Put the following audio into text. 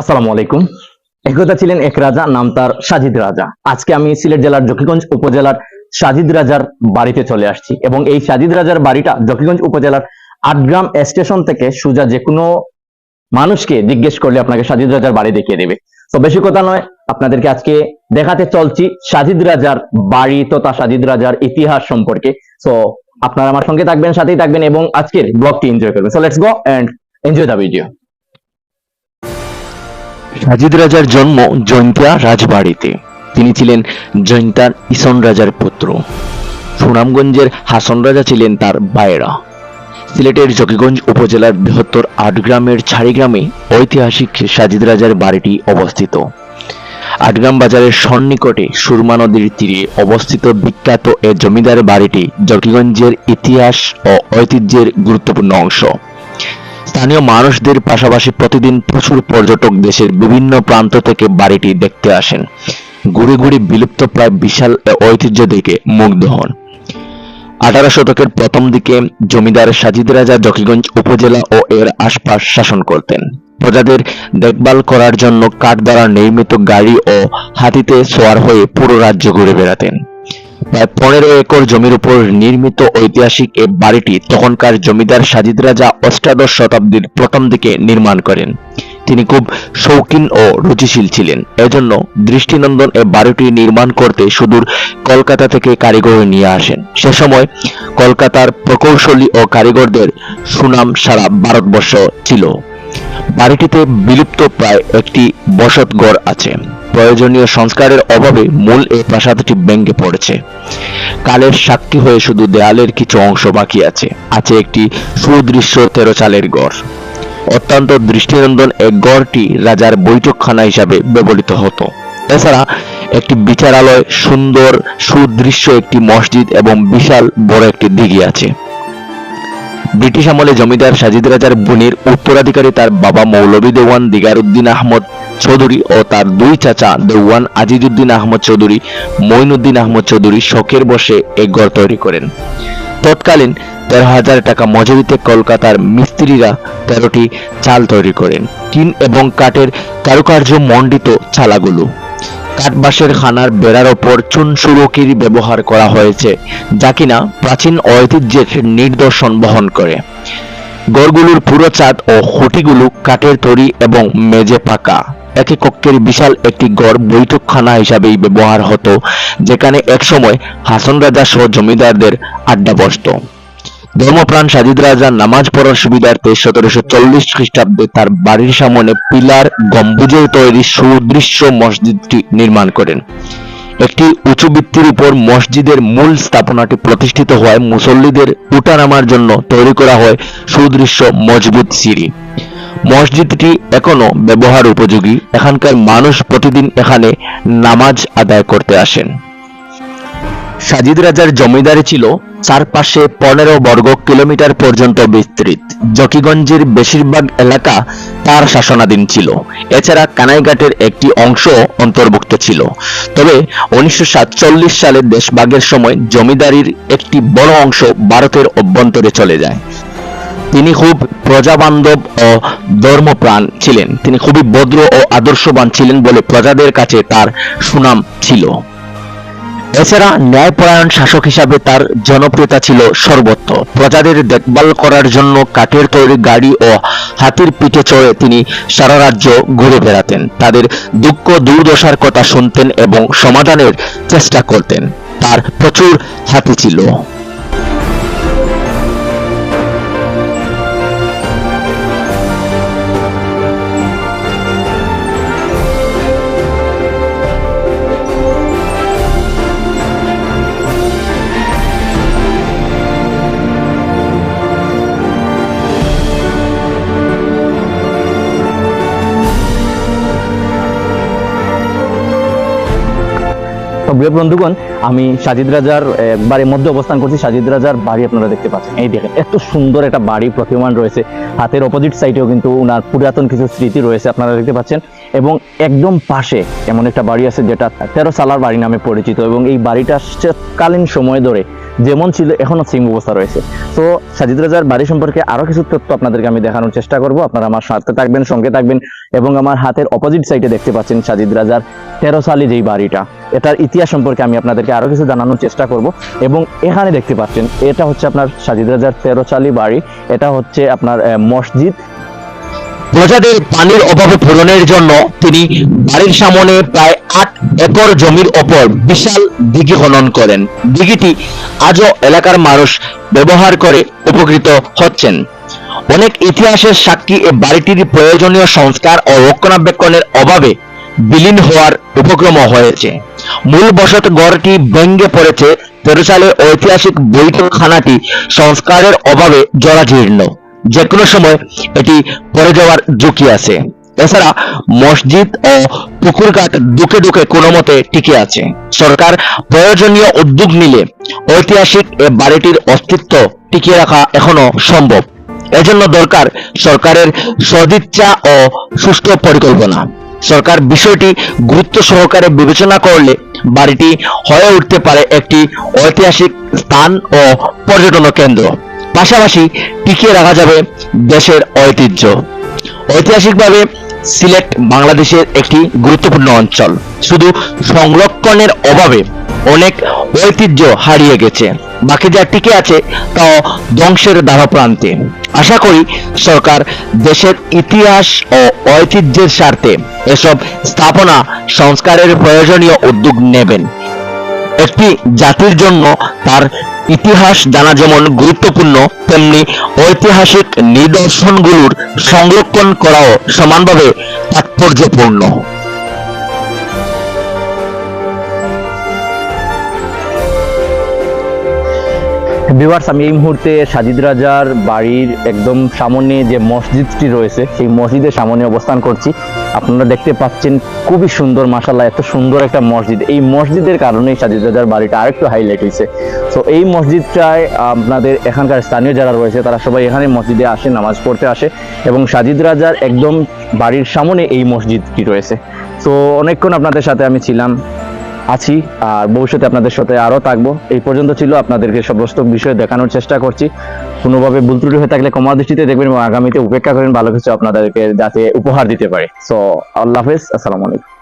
আসসালামু আলাইকুম। একদা ছিলেন এক রাজা, নাম তার সাজিদ রাজা। আজকে আমি সিলেট জেলার জকিগঞ্জ উপজেলার সাজিদ রাজার বাড়িতে চলে আসছি এবং এই সাজিদ রাজার বাড়িটা জকিগঞ্জ উপজেলার আটগ্রাম স্টেশন থেকে সুজা যে কোনো মানুষকে জিজ্ঞেস করলে আপনাকে সাজিদ রাজার বাড়ি দেখিয়ে দেবে। তো বেশি কথা নয়, আপনাদেরকে আজকে দেখাতে চলছি সাজিদ রাজার বাড়ি তথা সাজিদ রাজার ইতিহাস সম্পর্কে। তো আপনারা আমার সঙ্গে থাকবেন, সাথেই থাকবেন এবং আজকের ব্লগটি এনজয় করবেন। So let's go and enjoy the video Sajid রাজার জন্ম জৈন্তিয়া রাজবাড়িতে। তিনি ছিলেন জৈন্তার ইসন রাজার পুত্র। সুনামগঞ্জের হাসন রাজা ছিলেন তার বায়রা সিলেটের জকিগঞ্জ উপজেলার বৃহত্তর আটগ্রামের ছাড়িগ্রামে ঐতিহাসিক সাজিদ রাজার বাড়িটি অবস্থিত। আটগ্রাম বাজারের সন্নিকটে সুরমা নদীর তীরে অবস্থিত বিখ্যাত এ জমিদার বাড়িটি জকিগঞ্জের ইতিহাস ও ঐতিহ্যের গুরুত্বপূর্ণ অংশ। স্থানীয় মানুষদের পাশাপাশি প্রতিদিন প্রচুর পর্যটক দেশের বিভিন্ন প্রান্ত থেকে বাড়িটি দেখতে আসেন। ঘুরে ঘুরে বিলুপ্ত প্রায় বিশাল ঐতিহ্য দেখে মুগ্ধ হন। আঠারো শতকের প্রথম দিকে জমিদার সাজিদ রাজা জকিগঞ্জ উপজেলা ও এর আশপাশ শাসন করতেন। প্রজাদের দেখভাল করার জন্য কাঠ দ্বারা নির্মিত গাড়ি ও হাতিতে সোয়ার হয়ে পুরো রাজ্য ঘুরে বেড়াতেন। প্রায় পনেরো একর জমির উপর নির্মিত ঐতিহাসিক এ বাড়িটি তখনকার জমিদার সাজিদ রাজা অষ্টাদশ শতাব্দীর প্রথম দিকে নির্মাণ করেন। তিনি খুব শৌখিন ও রুচিশীল ছিলেন। এজন্য দৃষ্টিনন্দন এ বাড়িটি নির্মাণ করতে সুদূর কলকাতা থেকে কারিগর নিয়ে আসেন। সে সময় কলকাতার প্রকৌশলী ও কারিগরদের সুনাম সারা ভারতবর্ষ ছিল। বাড়িটিতে বিলুপ্ত প্রায় একটি বসতঘর আছে। প্রয়োজনীয় সংস্কারের অভাবে মূল এই প্রাসাদটি ভেঙে পড়েছে। কালের সাক্ষী হয়ে শুধু দেয়ালের কিছু অংশ বাকি আছে। আছে একটি সুদৃশ্য তেরো চালের গড় অত্যন্ত দৃষ্টিনন্দন এই গড়টি রাজার বৈঠকখানা হিসাবে ব্যবহৃত হতো। এছাড়া একটি বিচারালয়, সুন্দর, সুদৃশ্য একটি মসজিদ এবং বিশাল বড় একটি দিঘি আছে। ব্রিটিশ আমলে জমিদার সাজিদ রাজার বোনের উত্তরাধিকারী তার বাবা মৌলভী দেওয়ান দিগারউদ্দিন আহমদ চৌধুরী ও তার দুই চাচা দেওয়ান আজিজউদ্দিন আহমদ চৌধুরী, মঈনুদ্দিন আহমদ চৌধুরী শখের বসে এই গড় তৈরি করেন। তৎকালীন তেরো হাজার টাকা মজুরিতে কলকাতার মিস্ত্রিরা তেরোটি চাল তৈরি করেন। টিন এবং কাঠের কারুকার্য মণ্ডিত চালাগুলো। কাঠবাসের খানার বেড়ার ওপর চুন সুরকির ব্যবহার করা হয়েছে, যা কিনা প্রাচীন ঐতিহ্যের নিদর্শন বহন করে। গড়গুলোর পুরো চাঁদ ও খুঁটিগুলো কাঠের তৈরি এবং মেজে পাকা। একই কক্ষের বিশাল একটি গড় বৈঠকখানা হিসাবেই ব্যবহার হতো, যেখানে একসময় হাসন রাজা সহ জমিদারদের আড্ডা বসত ধর্মপ্রাণ সাজিদ রাজা নামাজ পড়ার সুবিধার্থে সতেরোশো চল্লিশ খ্রিস্টাব্দে তার বাড়ির সামনে পিলার গম্বুজের তৈরি সুদৃশ্য মসজিদটি নির্মাণ করেন। একটি উঁচু ভিত্তির উপর মসজিদের মূল স্থাপনাটি প্রতিষ্ঠিত হওয়ায় মুসল্লিদের উঠা নামার জন্য তৈরি করা হয় সুদৃশ্য মজবুত সিঁড়ি। মসজিদটি এখনও ব্যবহার উপযোগী। এখানকার মানুষ প্রতিদিন এখানে নামাজ আদায় করতে আসেন। সাজিদ রাজার জমিদারি ছিল চারপাশে পনেরো বর্গ কিলোমিটার পর্যন্ত বিস্তৃত। জকিগঞ্জের বেশিরভাগ এলাকা তার শাসনাধীন ছিল। এছাড়া কানাইঘাটের একটি অংশ অন্তর্ভুক্ত ছিল। তবে উনিশশো সাতচল্লিশ সালে দেশভাগের সময় জমিদারির একটি বড় অংশ ভারতের অভ্যন্তরে চলে যায়। তিনি খুব প্রজাবান্ধব ও ধর্মপ্রাণ ছিলেন। তিনি খুবই ভদ্র ও আদর্শবান ছিলেন বলে প্রজাদের কাছে তার সুনাম ছিল। এছাড়া ন্যায়পরায়ণ শাসক হিসাবে তার জনপ্রিয়তা ছিল সর্বত্র প্রজাদের দেখভাল করার জন্য কাঠের তৈরি গাড়ি ও হাতির পিঠে চড়ে তিনি সারা রাজ্য ঘুরে বেড়াতেন। তাদের দুঃখ দুর্দশার কথা শুনতেন এবং সমাধানের চেষ্টা করতেন। তার প্রচুর হাতি ছিল। তো প্রিয় বন্ধুগণ, আমি সাজিদ রাজার বাড়ির মধ্যে অবস্থান করছি। সাজিদ রাজার বাড়ি আপনারা দেখতে পাচ্ছেন। এই দেখেন, এত সুন্দর একটা বাড়ি প্রতিমান রয়েছে। হাতের অপোজিট সাইডেও কিন্তু ওনার পুরাতন কিছু স্মৃতি রয়েছে, আপনারা দেখতে পাচ্ছেন। এবং একদম পাশে এমন একটা বাড়ি আছে যেটা তেরো সালার বাড়ি নামে পরিচিত। এবং এই বাড়িটা কালীন সময় ধরে যেমন ছিল, এখনও সেম অবস্থা রয়েছে। তো সাজিদ রাজার বাড়ি সম্পর্কে আরও কিছু তথ্য আপনাদেরকে আমি দেখানোর চেষ্টা করব। আপনারা আমার সাথে থাকবেন, সঙ্গে থাকবেন এবং আমার হাতের অপোজিট সাইডে দেখতে পাচ্ছেন সাজিদ রাজার তেরো সালে যেই বাড়িটা। এটার ইতিহাস সম্পর্কে আমি আপনাদেরকে আরও কিছু জানানোর চেষ্টা করব এবং এখানে দেখতে পাচ্ছেন, এটা হচ্ছে আপনার সাজিদ রাজার তেরো সালি বাড়ি। এটা হচ্ছে আপনার মসজিদ। প্রজাদের পানির অভাবে পূরণের জন্য তিনি বাড়ির সামনে প্রায় একর জমির ওপর বিশাল দিঘি খনন করেন। দিঘিটি আজও এলাকার মানুষ ব্যবহার করে উপকৃত হচ্ছেন। অনেক ইতিহাসের সাক্ষী এ বাড়িটির প্রয়োজনীয় সংস্কার ও রক্ষণাবেক্ষণের অভাবে বিলীন হওয়ার উপক্রম হয়েছে। মূল বসত গড়টি ভেঙ্গে পড়েছে। তেরো সালের ঐতিহাসিক বৈঠকখানাটি সংস্কারের অভাবে জরাজীর্ণ। যে কোনো সময় এটি পড়ে যাওয়ার ঝুঁকি আছে। এছাড়া মসজিদ ও পুকুরঘাট দুকে দুকে কোনো মতে টিকে আছে। সরকার প্রয়োজনীয় উদ্যোগ নিলে ঐতিহাসিক এ বাড়িটির অস্তিত্ব টিকিয়ে রাখা এখনও সম্ভব। এজন্য দরকার সরকারের সদিচ্ছা ও সুষ্ঠু পরিকল্পনা। সরকার বিষয়টি গুরুত্ব সহকারে বিবেচনা করলে বাড়িটি হয়ে উঠতে পারে একটি ঐতিহাসিক স্থান ও পর্যটন কেন্দ্র। পাশাপাশি টিকিয়ে রাখা যাবে দেশের ঐতিহ্য। ঐতিহাসিকভাবে সিলেট বাংলাদেশের একটি গুরুত্বপূর্ণ অঞ্চল। শুধু সংরক্ষণের অভাবে অনেক ঐতিহ্য হারিয়ে গেছে। বাকি যা টিকে আছে, তাও ধ্বংসের দ্বারপ্রান্তে। আশা করি সরকার দেশের ইতিহাস ও ঐতিহ্যের স্বার্থে এসব স্থাপনা সংস্কারের প্রয়োজনীয় উদ্যোগ নেবেন। একটি জাতির জন্য তার ইতিহাস জানা যেমন গুরুত্বপূর্ণ, তেমনি ঐতিহাসিক নিদর্শনগুলোর সংরক্ষণ করাও সমানভাবে তাৎপর্যপূর্ণ। ভিউয়ার্স, আমি এই মুহূর্তে সাজিদ রাজার বাড়ির একদম সামনে যে মসজিদটি রয়েছে, সেই মসজিদের সামনে অবস্থান করছি। আপনারা দেখতে পাচ্ছেন খুবই সুন্দর মাসাল্লাহ এত সুন্দর একটা মসজিদ। এই মসজিদের কারণেই সাজিদ রাজার বাড়িটা আরেকটু হাইলাইট হয়েছে। তো এই মসজিদটায় আপনাদের এখানকার স্থানীয় যারা রয়েছে, তারা সবাই এখানে মসজিদে আসে, নামাজ পড়তে আসে এবং সাজিদ রাজার একদম বাড়ির সামনে এই মসজিদটি রয়েছে। তো অনেকক্ষণ আপনাদের সাথে আমি ছিলাম। আছি, আর ভবিষ্যতে আপনাদের সাথে আরও থাকব। এই পর্যন্ত ছিল আপনাদেরকে সমস্ত বিষয় দেখানোর চেষ্টা করছি। কোনোভাবে ভুল ত্রুটি হয়ে থাকলে কমা দৃষ্টিতে দেখবেন এবং আগামীতে উপেক্ষা করেন ভালো কিছু আপনাদেরকে যাতে উপহার দিতে পারে। সো আল্লাহ হাফেজ, আসসালামু আলাইকুম।